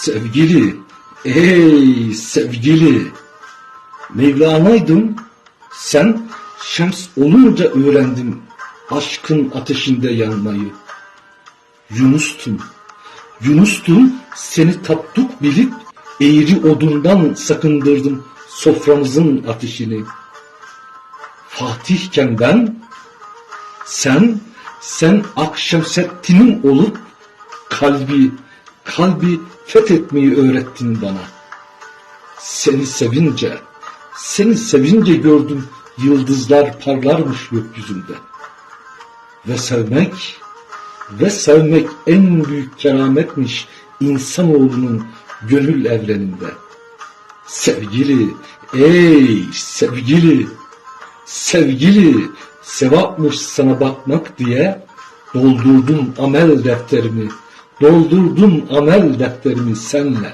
Sevgili, ey sevgili, Mevlana'ydın, sen şems olunca öğrendim aşkın ateşinde yanmayı. Yunus'tun, Yunus'tun seni taptuk bilip eğri odundan sakındırdım soframızın ateşini. Fatihken ben, sen, sen Akşemseddin'im olup kalbi, kalbi fethetmeyi öğrettin bana. Seni sevince, seni sevince gördüm yıldızlar parlarmış gökyüzünde. Ve sevmek, ve sevmek en büyük kerametmiş insanoğlunun gönül evreninde. Sevgili, ey sevgili, sevgili, sevapmış sana bakmak diye doldurdum amel defterimi, doldurdum amel defterimi senle.